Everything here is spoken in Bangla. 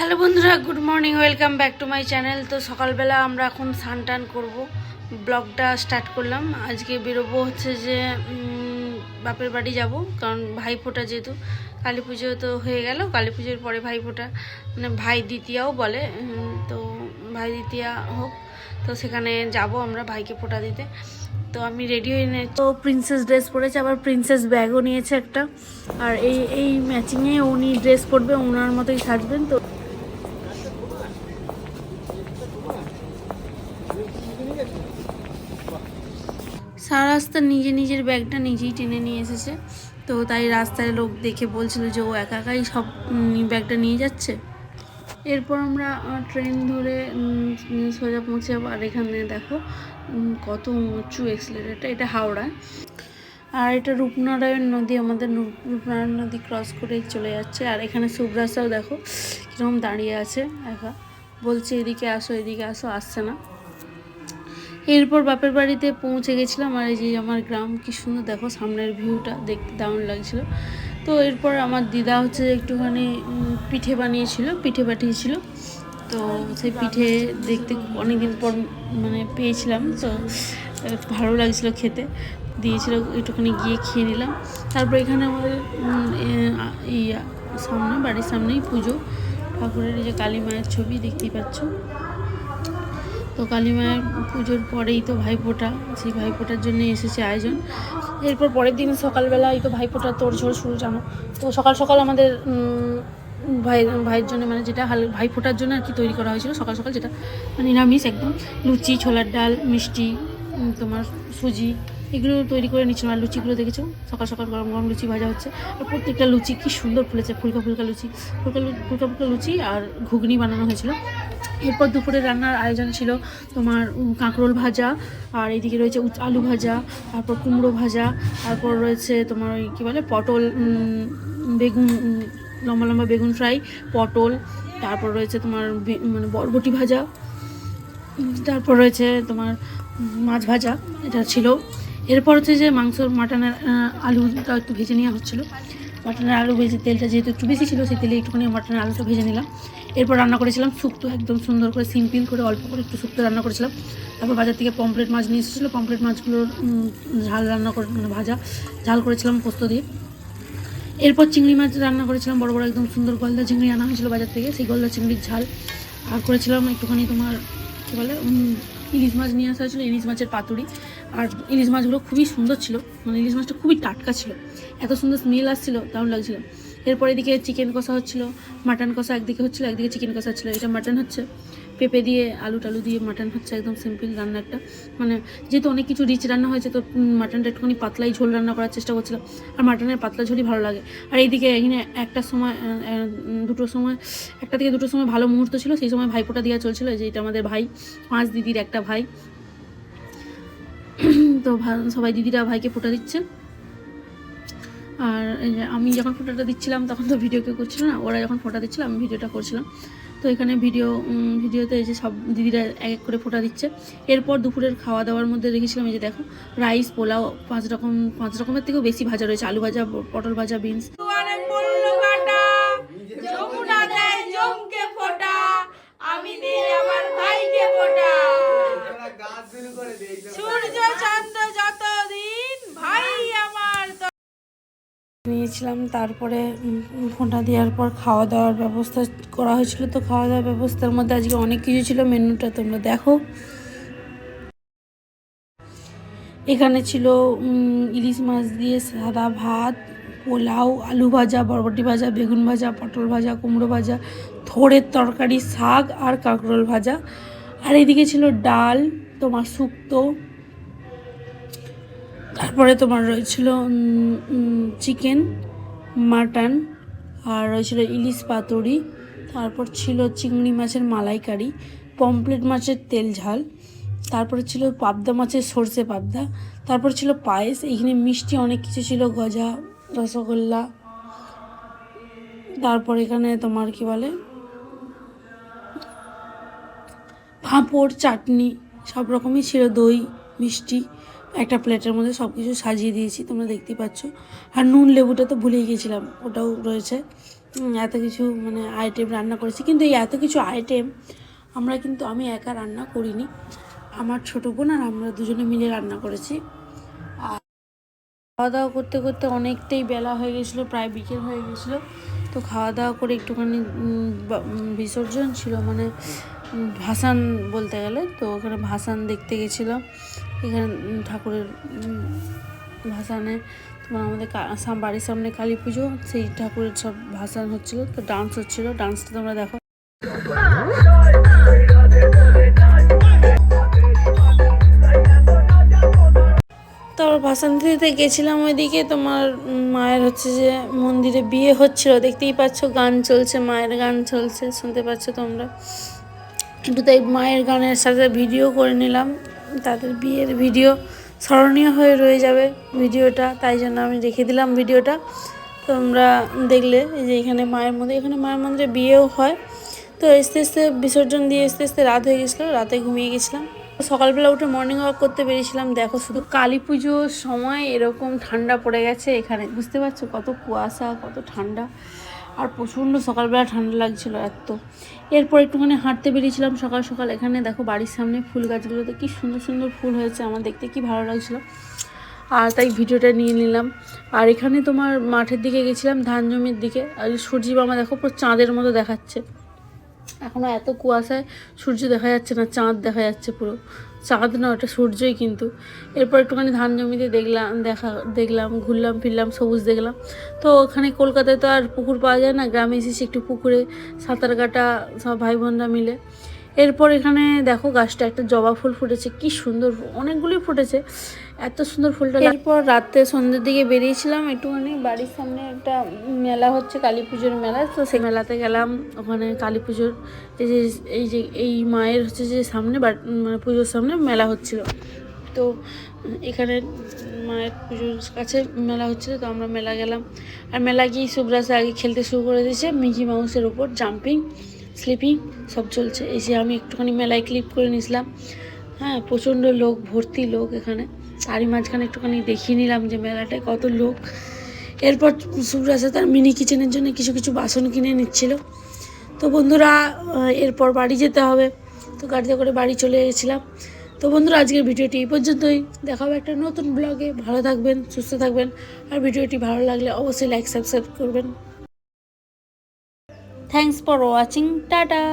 হ্যালো বন্ধুরা, good morning, welcome back to my channel. তো সকালবেলা আমরা এখন স্নান টান করব, ব্লগটা স্টার্ট করলাম। আজকে বেরোবো হচ্ছে যে বাপের বাড়ি যাব, কারণ ভাইফোঁটা যেহেতু, কালী পুজো তো হয়ে গেল, কালী পুজোর পরে ভাইফোঁটা মানে ভাই দ্বিতীয়াও বলে তো ভাই দ্বিতীয়া হোক, তো সেখানে যাব আমরা ভাইকে ফোঁটা দিতে। তো আমি রেডি হয়ে নিয়ে তো প্রিন্সেস ড্রেস পরেছে, আবার প্রিন্সেস ব্যাগও নিয়েছে একটা। আর এই এই ম্যাচিংয়ে উনি ড্রেস পরবে, ওনার মতোই সাজবেন তো সারা রাস্তা নিজে নিজের ব্যাগটা নিজেই টেনে নিয়ে এসেছে। তো তাই রাস্তায় লোক দেখে বলছিল যে ও একা একাই সব ব্যাগটা নিয়ে যাচ্ছে। এরপর আমরা ট্রেন ধরে সোজা পৌঁছে আর এখানে দেখো কত উঁচু এক্সিলেটারটা এটা হাওড়ায় আর এটা রূপনারায়ণ নদী। আমাদের রূপনারায়ণ নদী ক্রস করে চলে যাচ্ছে। আর এখানে সুব্রাসাও দেখো কীরকম দাঁড়িয়ে আছে। একা। বলছে, এদিকে আসো এদিকে আসো। আসছে না। এরপর বাপের বাড়িতে পৌঁছে গেছিলাম আর এই যে আমার গ্রাম কি সুন্দর দেখো সামনের ভিউটা দেখতে দারুণ লাগছিল। তো এরপর আমার দিদা হচ্ছে একটুখানি পিঠে বানিয়েছিল পিঠে পাঠিয়েছিল। তো সেই পিঠে দেখতে অনেকদিন পর মানে পেয়েছিলাম তো ভালো লাগছিল খেতে। দিয়েছিল একটুখানি গিয়ে খেয়ে নিলাম। তারপর এখানে আমাদের উম, এ, আ- ইয়া সামনে বাড়ির সামনেই পুজো। ঠাকুরের এই যে কালী মায়ের ছবি দেখতেই পাচ্ছ। তো কালী মায়ের পুজোর পরেই তো ভাইফোঁটা, সেই ভাইফোঁটার জন্য এসেছে আয়োজন। এরপর পরের দিন সকালবেলা এই তো ভাইফোঁটা তোড়ঝোড় শুরু জানো? তো সকাল সকাল আমাদের ভাই, ভাইয়ের জন্য মানে যেটা হাল ভাই ফোটার জন্য আর কি তৈরি করা হয়েছিল, সকাল সকাল যেটা মানে নিরামিষ একদম। লুচি, ছোলার ডাল, মিষ্টি তোমার সুজি এগুলো তৈরি করে নিচ্ছিলাম আর লুচিগুলো দেখেছ? সকাল সকাল গরম গরম লুচি ভাজা হচ্ছে। আর প্রত্যেকটা লুচি কি সুন্দর ফুলেছে, ফুলকা ফুলকা লুচি। ফুলকা ফুলকা ফুলকা লুচি আর ঘুগনি বানানো হয়েছিল। এরপর দুপুরে রান্নার আয়োজন ছিল তোমার কাঁকরোল ভাজা, আর এদিকে রয়েছে আলু ভাজা, তারপর কুমড়ো ভাজা, তারপর রয়েছে তোমার ওই কী বলে, পটল বেগুন লম্বা লম্বা বেগুন ফ্রাই, পটল, তারপর রয়েছে তোমার মানে বরবটি ভাজা তারপর রয়েছে তোমার মাছ ভাজা, এটা ছিল। এরপর হচ্ছে যে মাংস মাটনের আলুটা একটু ভেজে নেওয়া হচ্ছিল। মাটনের আলু ভেজে তেলটা যেহেতু একটু বেশি ছিল, সেই তেলে একটুখানি মাটনের আলুটা ভেজে নিলাম। এরপর রান্না করেছিলাম শুক্তো, একদম সুন্দর করে সিম্পল করে অল্প করে একটু শুক্তো রান্না করেছিলাম। তারপর বাজার থেকে পমপ্লেট মাছ নিয়ে এসেছিল। পমপ্লেট মাছগুলোর ঝাল রান্না করে মানে ভাজা, ঝাল করেছিলাম পোস্ত দিয়ে। এরপর চিংড়ি মাছ রান্না করেছিলাম। বড় বড় একদম সুন্দর গলদা চিংড়ি আনা হয়েছিল বাজার থেকে। সেই গলদা চিংড়ির ঝাল আর করেছিলাম একটুখানি তোমার, কী বলে ইলিশ মাছ নিয়ে আসা হয়েছিলো। ইলিশ মাছের পাতুরি। আর ইলিশ মাছগুলো খুবই সুন্দর ছিল। মানে ইলিশ মাছটা খুবই টাটকা ছিল। এত সুন্দর স্মেল আসছিল, দারুণ লাগছিল। এরপর এদিকে চিকেন কষা হচ্ছিল মাটন কষা একদিকে হচ্ছিল, একদিকে চিকেন কষা হচ্ছিল। এটা মাটন হচ্ছে, পেঁপে দিয়ে আলু টালু দিয়ে মাটন হচ্ছে একদম সিম্পল রান্না একটা। মানে যেহেতু অনেক কিছু রিচ রান্না হয়েছে, তো মাটনটা একটুখানি পাতলাই ঝোল রান্না করার চেষ্টা করছিলাম। আর মাটনের পাতলা ঝোলই ভালো লাগে। আর এইদিকে এখানে একটা সময় দুটোর সময়, একটা থেকে দুটোর সময় ভালো মুহূর্ত ছিল। সেই সময় ভাইফোঁটা দেওয়া চলছিল, যে এটা আমাদের ভাই, পাঁচ দিদির একটা ভাই। তো সবাই দিদিরা ভাইকে ফোটা দিচ্ছে আর আমি যখন ফোটোটা দিচ্ছিলাম, তখন তো ভিডিও কেউ করছিল না। ওরা যখন ফোটা দিচ্ছিল, আমি ভিডিওটা করছিলাম। তো এখানে ভিডিও ভিডিওতে এই যে সব দিদিরা এক এক করে ফোটা দিচ্ছে। এরপর দুপুরের খাওয়া দাওয়ার মধ্যে দেখেছিলাম, এই যে দেখো, রাইস, পোলাও, পাঁচ রকম, পাঁচ রকমের থেকেও বেশি ভাজা রয়েছে। আলু ভাজা, পটল ভাজা, বিনস দুয়ারে পড়ল কাটা যমুনা দেয় জমকে ফোটা আমি দিই আমার ভাইকে ফোটা সূর্য চন্দ্র যতদিন ভাই আমার তো নিয়েছিলাম তারপরে ফোঁটা দেওয়ার পর খাওয়া দাওয়ার ব্যবস্থা করা হয়েছিল তো খাওয়া দাওয়ার ব্যবস্থার মধ্যে আজকে অনেক কিছু ছিল। মেনুটা তোমরা দেখো। এখানে ছিল ইলিশ মাছ দিয়ে সাদা ভাত, পোলাও, আলু ভাজা, বরবটি ভাজা, বেগুন ভাজা, পটল ভাজা, কুমড়ো ভাজা, থোড়ের তরকারি, শাক আর কাঁকরোল ভাজা। আর এদিকে ছিল ডাল, তোমার শুক্তো তারপরে তোমার রয়েছিল চিকেন, মাটন, আর রয়েছিল ইলিশ পাতুরি, তারপর ছিল চিংড়ি মাছের মালাইকারি পমপ্লেট মাছের তেল ঝাল, তারপরে ছিল পাবদা মাছের সর্ষে পাবদা, তারপর ছিল পায়েস, এখানে মিষ্টি অনেক কিছু ছিল, গজা, রসগোল্লা, তারপর এখানে তোমার কি বলে? পাঁপড়, চাটনি, সব রকমই ছিল দই, মিষ্টি। একটা প্লেটের মধ্যে সব কিছু সাজিয়ে দিয়েছি, তোমরা দেখতেই পাচ্ছ। আর নুন লেবুটা তো ভুলেই গেছিলাম, ওটাও রয়েছে। এত কিছু মানে আইটেম রান্না করেছি। কিন্তু এই এত কিছু আইটেম আমরা কিন্তু, আমি একা রান্না করিনি। আমার ছোটো বোন আর আমরা দুজনে মিলে রান্না করেছি। আর খাওয়া দাওয়া করতে করতে অনেকটাই বেলা হয়ে গেছিল, প্রায় বিকেল হয়ে গেছিল। তো খাওয়া দাওয়া করে একটুখানি বিসর্জন ছিল মানে ভাসান বলতে গেলে। তো ওখানে ভাসান দেখতে গেছিলাম। এখানে ঠাকুরের ভাসানে তোমার আমাদের বাড়ির সামনে কালী পুজো, সেই ঠাকুরের সব ভাসান হচ্ছিল, তো ডান্স হচ্ছিল। ডান্সটা তোমরা দেখো। তারপর ভাসান দিতে গেছিলাম ওইদিকে, তোমার মায়ের হচ্ছে যে মন্দিরে বিয়ে হচ্ছিল। দেখতেই পাচ্ছ, গান চলছে, মায়ের গান চলছে, শুনতে পাচ্ছ তোমরা। একটু তাই মায়ের গানের সাথে ভিডিও করে নিলাম। তাদের বিয়ের ভিডিও স্মরণীয় হয়ে রয়ে যাবে ভিডিওটা, তাই জন্য আমি রেখে দিলাম ভিডিওটা। তোমরা দেখলে এই যে এখানে মায়ের মন্দির, এখানে মায়ের মন্দিরে বিয়েও হয়। তো আস্তে আস্তে বিসর্জন দিয়ে আস্তে আস্তে রাত হয়ে গেছিল, রাতে ঘুমিয়ে গেছিলাম। সকালবেলা উঠে মর্নিং ওয়াক করতে বেরিয়েছিলাম, দেখো শুধু কালী পুজোর সময় এরকম ঠান্ডা পড়ে গেছে এখানে। বুঝতে পারছ কত কুয়াশা, কত ঠান্ডা। আর প্রচণ্ড সকালবেলা ঠান্ডা লাগছিল এত। এরপর একটুখানি হাঁটতে বেরিয়েছিলাম সকাল সকাল। এখানে দেখো বাড়ির সামনে ফুল গাছগুলোতে কি সুন্দর সুন্দর ফুল হয়েছে, আমার দেখতে কি ভালো লাগছিল। আর তাই ভিডিওটা নিয়ে নিলাম। আর এখানে তোমার মাঠের দিকে গেছিলাম, ধান জমির দিকে। আর সূর্য মামা দেখো পুরো চাঁদের মতো দেখাচ্ছে। এখনও এত কুয়াশায় সূর্য দেখা যাচ্ছে না, চাঁদ দেখা যাচ্ছে পুরো। চাঁদ না ওটা সূর্যই কিন্তু। এরপর একটুখানি ধান জমিতে দেখলাম, দেখা, দেখলাম, ঘুরলাম, ফিরলাম, সবুজ দেখলাম। তো ওখানে কলকাতায় তো আর পুকুর পাওয়া যায় না, গ্রামে এসেছি একটু পুকুরে, সাঁতার কাটা সব ভাই বোনরা মিলে। এরপর এখানে দেখো গাছটা একটা জবা ফুল ফুটেছে, কি সুন্দর অনেকগুলি ফুটেছে, এত সুন্দর ফুলটা এরপর রাত্রে সন্ধ্যের দিকে বেরিয়েছিলাম একটুখানি, বাড়ির সামনে একটা মেলা হচ্ছে, কালী পুজোর মেলা, তো সেই মেলাতে গেলাম, ওখানে কালী পুজোর এই যে এই যে, এই মায়ের হচ্ছে যে সামনে মানে পুজোর সামনে মেলা হচ্ছিল। তো এখানে মায়ের পুজোর কাছে মেলা হচ্ছিল, তো আমরা মেলা গেলাম। আর মেলা গিয়ে সুব্রাসে আগে খেলতে শুরু করে দিয়েছে, মিকি মাউসের ওপর জাম্পিং। স্লিপিং সব চলছে। যে আমি একটুখানি মেলায় ক্লিপ করে নিয়েছিলাম। হ্যাঁ প্রচণ্ড লোক, ভর্তি লোক এখানে। তারই মাঝখানে একটুখানি দেখিয়ে নিলাম যে মেলাটায় কত লোক। এরপর সুব্রাসে তার মিনি কিচেনের জন্য কিছু কিছু বাসন কিনে নিচ্ছিল। তো বন্ধুরা এরপর বাড়ি যেতে হবে। তো গাড়িতে করে বাড়ি চলে গেছিলাম। তো বন্ধুরা, আজকের ভিডিওটি এই পর্যন্তই। দেখা হবে একটা নতুন ব্লগে ভালো থাকবেন, সুস্থ থাকবেন। আর ভিডিওটি ভালো লাগলে অবশ্যই লাইক সাবস্ক্রাইব করবেন। Thanks for watching tata